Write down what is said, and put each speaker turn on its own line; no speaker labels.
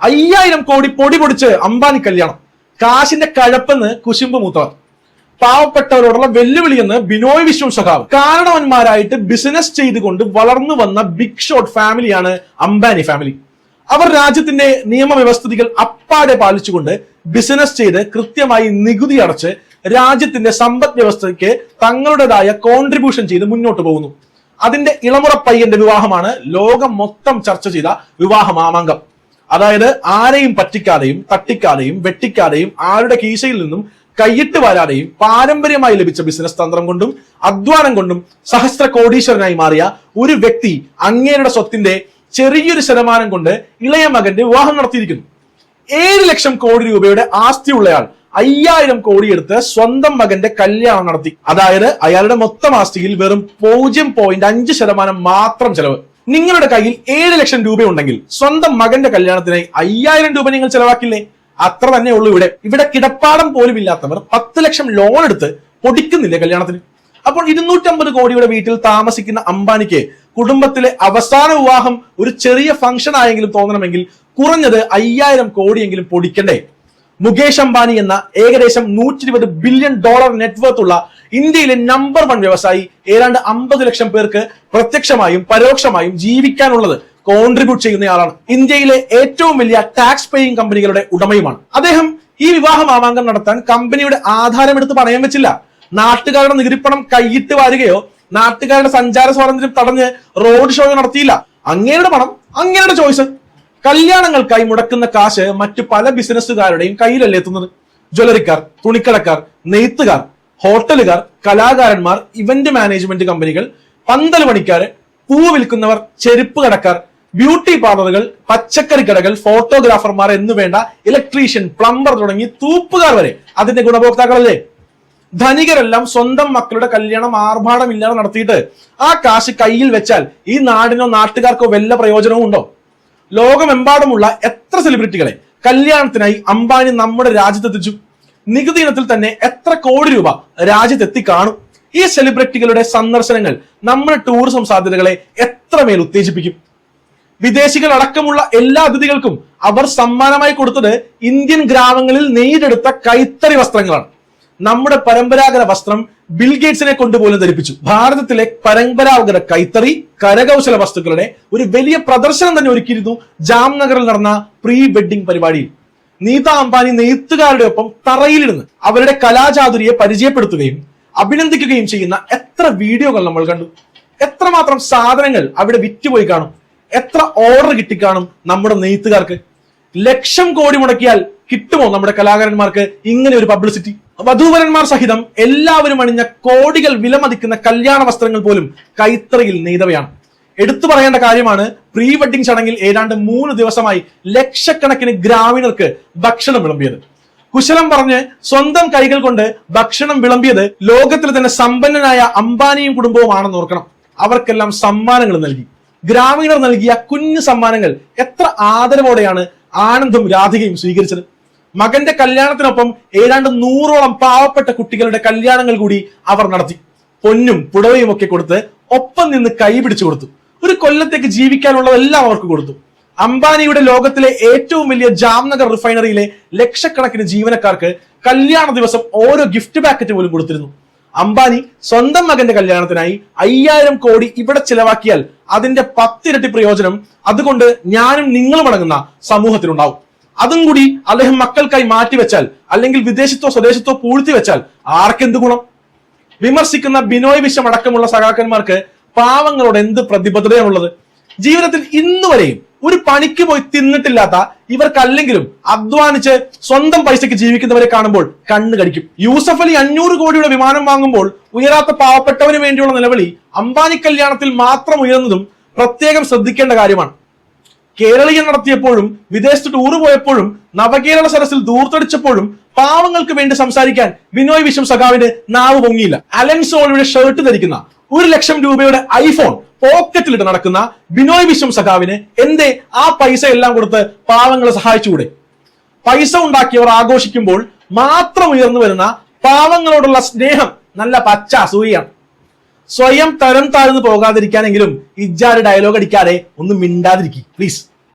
അയ്യായിരം കോടി പൊടി പൊടിച്ച് അംബാനി കല്യാണം. കാശിന്റെ കഴപ്പെന്ന് കുശുമ്പ് മൂത്തവർ പാവപ്പെട്ടവരോടുള്ള വെല്ലുവിളിയെന്ന് ബിനോയ് വിശ്വം സഖാവ് കാരണവന്മാരായിട്ട് ബിസിനസ് ചെയ്തുകൊണ്ട് വളർന്നു വന്ന ബിഗ് ഷോട്ട് ഫാമിലിയാണ് അംബാനി ഫാമിലി അവർ രാജ്യത്തിന്റെ നിയമവ്യവസ്ഥിതികൾ അപ്പാടെ പാലിച്ചുകൊണ്ട് ബിസിനസ് ചെയ്ത് കൃത്യമായി നികുതി അടച്ച് രാജ്യത്തിന്റെ സമ്പദ് വ്യവസ്ഥയ്ക്ക് തങ്ങളുടേതായ കോൺട്രിബ്യൂഷൻ ചെയ്ത് മുന്നോട്ട് പോകുന്നു. അതിന്റെ ഇളമുറ പയ്യന്റെ വിവാഹമാണ് ലോകം മൊത്തം ചർച്ച ചെയ്ത വിവാഹ മാമാങ്കം അതായത് ആരെയും പറ്റിക്കാതെയും തട്ടിക്കാതെയും വെട്ടിക്കാതെയും ആരുടെ കീശയിൽ നിന്നും കൈയിട്ട് വരാതെയും പാരമ്പര്യമായി ലഭിച്ച ബിസിനസ് തന്ത്രം കൊണ്ടും അധ്വാനം കൊണ്ടും സഹസ്ര കോടീശ്വരനായി മാറിയ ഒരു വ്യക്തി അങ്ങേരുടെ സ്വത്തിന്റെ ചെറിയൊരു ശതമാനം കൊണ്ട് ഇളയ മകന്റെ വിവാഹം നടത്തിയിരിക്കുന്നു. ഏഴ് ലക്ഷം കോടി രൂപയുടെ ആസ്തി ഉള്ളയാൾ അയ്യായിരം കോടി എടുത്ത് സ്വന്തം മകന്റെ കല്യാണം നടത്തി. അതായത് അയാളുടെ മൊത്തം ആസ്തിയിൽ വെറും പൂജ്യം പോയിന്റ് അഞ്ച് ശതമാനം മാത്രം ചെലവ്. നിങ്ങളുടെ കയ്യിൽ ഏഴ് ലക്ഷം രൂപയുണ്ടെങ്കിൽ സ്വന്തം മകന്റെ കല്യാണത്തിനായി അയ്യായിരം രൂപ നിങ്ങൾ ചെലവാക്കില്ലേ? അത്ര തന്നെ ഉള്ളൂ ഇവിടെ. ഇവിടെ കിടപ്പാടം പോലും ഇല്ലാത്തവർ പത്ത് ലക്ഷം ലോൺ എടുത്ത് പൊടിക്കുന്നില്ലേ കല്യാണത്തിന്? അപ്പോൾ ഇരുന്നൂറ്റമ്പത് കോടിയുടെ വീട്ടിൽ താമസിക്കുന്ന അംബാനിക്ക് കുടുംബത്തിലെ അവസാന വിവാഹം ഒരു ചെറിയ ഫംഗ്ഷൻ ആയെങ്കിലും തോന്നണമെങ്കിൽ കുറഞ്ഞത് അയ്യായിരം കോടിയെങ്കിലും പൊടിക്കണ്ടേ? മുകേഷ് അംബാനി എന്ന ഏകദേശം നൂറ്റി ഇരുപത് ബില്യൺ ഡോളർ നെറ്റ്വർത്ത് ഉള്ള ഇന്ത്യയിലെ നമ്പർ വൺ വ്യവസായി ഏതാണ്ട് അമ്പത് ലക്ഷം പേർക്ക് പ്രത്യക്ഷമായും പരോക്ഷമായും ജീവിക്കാനുള്ളത് കോൺട്രിബ്യൂട്ട് ചെയ്യുന്നയാളാണ്. ഇന്ത്യയിലെ ഏറ്റവും വലിയ ടാക്സ് പേയിങ് കമ്പനികളുടെ ഉടമയുമാണ്. അദ്ദേഹം ഈ വിവാഹ മാമാങ്കം നടത്താൻ കമ്പനിയുടെ ആധാരം എടുത്ത് പണയം വെച്ചില്ല. നാട്ടുകാരുടെ നികുതിപ്പണം കൈയിട്ട് വാരുകയോ നാട്ടുകാരുടെ സഞ്ചാര സ്വാതന്ത്ര്യം തടഞ്ഞ് റോഡ് ഷോ നടത്തിയില്ല. അങ്ങേരുടെ പണം അങ്ങേരുടെ ചോയ്സ് കല്യാണങ്ങൾക്കായി മുടക്കുന്ന കാശ് മറ്റു പല ബിസിനസ്സുകാരുടെയും കയ്യിലല്ലേ എത്തുന്നത്? ജ്വല്ലറിക്കാർ തുണിക്കടക്കാർ നെയ്ത്തുകാർ ഹോട്ടലുകാർ കലാകാരന്മാർ ഇവന്റ് മാനേജ്മെന്റ് കമ്പനികൾ പന്തൽ പണിക്കാർ പൂ വിൽക്കുന്നവർ ചെരുപ്പ് കടക്കാർ ബ്യൂട്ടി പാർലറുകൾ പച്ചക്കറി കടകൾ ഫോട്ടോഗ്രാഫർമാർ എന്നു വേണ്ട ഇലക്ട്രീഷ്യൻ പ്ലംബർ തുടങ്ങി തൂപ്പുകാർ വരെ അതിന്റെ ഗുണഭോക്താക്കളല്ലേ? ധനികരെല്ലാം സ്വന്തം മക്കളുടെ കല്യാണം ആർഭാടമില്ലാതെ നടത്തിയിട്ട് ആ കാശ് കയ്യിൽ വെച്ചാൽ ഈ നാടിനോ നാട്ടുകാർക്കോ വല്ല പ്രയോജനവും ഉണ്ടോ? ലോകമെമ്പാടുമുള്ള എത്ര സെലിബ്രിറ്റികളെ കല്യാണത്തിനായി അംബാനി നമ്മുടെ രാജ്യത്തെത്തിച്ചു. നികുതി ഇനത്തിൽ തന്നെ എത്ര കോടി രൂപ രാജ്യത്തെത്തി കാണും ഈ സെലിബ്രിറ്റികളുടെ സന്ദർശനങ്ങൾ നമ്മുടെ ടൂറിസം സാധ്യതകളെ എത്രമേൽ ഉത്തേജിപ്പിക്കും. വിദേശികൾ അടക്കമുള്ള എല്ലാ അതിഥികൾക്കും അവർ സമ്മാനമായി കൊടുത്തത് ഇന്ത്യൻ ഗ്രാമങ്ങളിൽ നെയ്തെടുത്ത കൈത്തറി വസ്ത്രങ്ങളാണ്. നമ്മുടെ പരമ്പരാഗത വസ്ത്രം ബിൽഗേറ്റ്സിനെ കൊണ്ടുപോലും ധരിപ്പിച്ചു. ഭാരതത്തിലെ പരമ്പരാഗത കൈത്തറി കരകൗശല വസ്തുക്കളുടെ ഒരു വലിയ പ്രദർശനം തന്നെ ഒരുക്കിയിരുന്നു ജാംനഗറിൽ നടന്ന പ്രീ വെഡിംഗ് പരിപാടിയിൽ. നീത അംബാനി നെയ്ത്തുകാരുടെ ഒപ്പം തറയിലിരുന്ന് അവരുടെ കലാചാതുരിയെ പരിചയപ്പെടുത്തുകയും അഭിനന്ദിക്കുകയും ചെയ്യുന്ന എത്ര വീഡിയോകൾ നമ്മൾ കണ്ടു. എത്രമാത്രം സാധനങ്ങൾ അവിടെ വിറ്റുപോയി കാണും. എത്ര ഓർഡർ കിട്ടിക്കാണും നമ്മുടെ നെയ്ത്തുകാർക്ക്. ലക്ഷം കോടി മുടക്കിയാൽ കിട്ടുമോ നമ്മുടെ കലാകാരന്മാർക്ക് ഇങ്ങനെ ഒരു പബ്ലിസിറ്റി വധൂവരന്മാർ സഹിതം എല്ലാവരും അണിഞ്ഞ കോടികൾ വിലമതിക്കുന്ന കല്യാണ വസ്ത്രങ്ങൾ പോലും കൈത്തറിയിൽ നെയ്തവയാണ്. എടുത്തു പറയേണ്ട കാര്യമാണ് പ്രീ വെഡിങ് ചടങ്ങിൽ ഏതാണ്ട് മൂന്ന് ദിവസമായി ലക്ഷക്കണക്കിന് ഗ്രാമീണർക്ക് ഭക്ഷണം വിളമ്പിയത്. കുശലം പറഞ്ഞ് സ്വന്തം കൈകൾ കൊണ്ട് ഭക്ഷണം വിളമ്പിയത് ലോകത്തിലെ തന്നെ സമ്പന്നനായ അംബാനിയും കുടുംബവുമാണെന്ന് ഓർക്കണം. അവർക്കെല്ലാം സമ്മാനങ്ങൾ നൽകി. ഗ്രാമീണർ നൽകിയ കുഞ്ഞു സമ്മാനങ്ങൾ എത്ര ആദരവോടെയാണ് ആനന്ദും രാധികയും സ്വീകരിച്ചത്. മകന്റെ കല്യാണത്തിനൊപ്പം ഏതാണ്ട് നൂറോളം പാവപ്പെട്ട കുട്ടികളുടെ കല്യാണങ്ങൾ കൂടി അവർ നടത്തി. പൊന്നും പുടവയും ഒക്കെ കൊടുത്ത് ഒപ്പം നിന്ന് കൈപിടിച്ചു കൊടുത്തു. ഒരു കൊല്ലത്തേക്ക് ജീവിക്കാനുള്ളതെല്ലാം അവർക്ക് കൊടുത്തു. അംബാനിയുടെ ലോകത്തിലെ ഏറ്റവും വലിയ ജാംനഗർ റിഫൈനറിയിലെ ലക്ഷക്കണക്കിന് ജീവനക്കാർക്ക് കല്യാണ ദിവസം ഓരോ ഗിഫ്റ്റ് പാക്കറ്റ് പോലും കൊടുത്തിരുന്നു. അംബാനി സ്വന്തം മകന്റെ കല്യാണത്തിനായി അയ്യായിരം കോടി ഇവിടെ ചിലവാക്കിയാൽ അതിന്റെ പത്തിരട്ടി പ്രയോജനം അതുകൊണ്ട് ഞാനും നിങ്ങളും അടങ്ങുന്ന സമൂഹത്തിലുണ്ടാവും. അതും കൂടി അദ്ദേഹം മക്കൾക്കായി മാറ്റിവെച്ചാൽ അല്ലെങ്കിൽ വിദേശത്തോ സ്വദേശത്തോ പൂഴ്ത്തി വെച്ചാൽ ആർക്കെന്ത് ഗുണം? വിമർശിക്കുന്ന ബിനോയ് വിശ്വം അടക്കമുള്ള സഖാക്കന്മാർക്ക് പാവങ്ങളോട് എന്ത് പ്രതിബദ്ധതയാണുള്ളത്? ജീവിതത്തിൽ ഇന്നുവരെയും ഒരു പണിക്ക് പോയി തിന്നിട്ടില്ലാത്ത ഇവർക്കല്ലെങ്കിലും അധ്വാനിച്ച് സ്വന്തം പൈസയ്ക്ക് ജീവിക്കുന്നവരെ കാണുമ്പോൾ കണ്ണ് കടിക്കും. യൂസഫ് അലി അഞ്ഞൂറ് കോടിയുടെ വിമാനം വാങ്ങുമ്പോൾ ഉയരാത്ത പാവപ്പെട്ടവന് വേണ്ടിയുള്ള നിലവിളി അംബാനി കല്യാണത്തിൽ മാത്രം ഉയർന്നതും പ്രത്യേകം ശ്രദ്ധിക്കേണ്ട കാര്യമാണ്. കേരളീയം നടത്തിയപ്പോഴും വിദേശത്ത് ടൂർ പോയപ്പോഴും നവകേരള സരസിൽ ദൂർത്തടിച്ചപ്പോഴും പാവങ്ങൾക്ക് വേണ്ടി സംസാരിക്കാൻ വിനോയ് വിശ്വം സഖാവിന്റെ നാവ് പൊങ്ങിയില്ല. അലൻസോളിയുടെ ഷർട്ട് ധരിക്കുന്ന ഒരു ലക്ഷം രൂപയുടെ ഐഫോൺ പോക്കറ്റിലിട്ട് നടക്കുന്ന ബിനോയ് വിശ്വം സഖാവിന് എന്തേ ആ പൈസ എല്ലാം കൊടുത്ത് പാവങ്ങളെ സഹായിച്ചുകൂടെ? പൈസ ഉണ്ടാക്കിയവർ ആഘോഷിക്കുമ്പോൾ മാത്രം ഉയർന്നു വരുന്ന പാവങ്ങളോടുള്ള സ്നേഹം നല്ല പച്ച അസൂയാണ് സ്വയം തരം താഴ്ന്നു പോകാതിരിക്കാനെങ്കിലും ഇജ്ജാര് ഡയലോഗ് അടിക്കാതെ ഒന്ന് മിണ്ടാതിരിക്കും പ്ലീസ്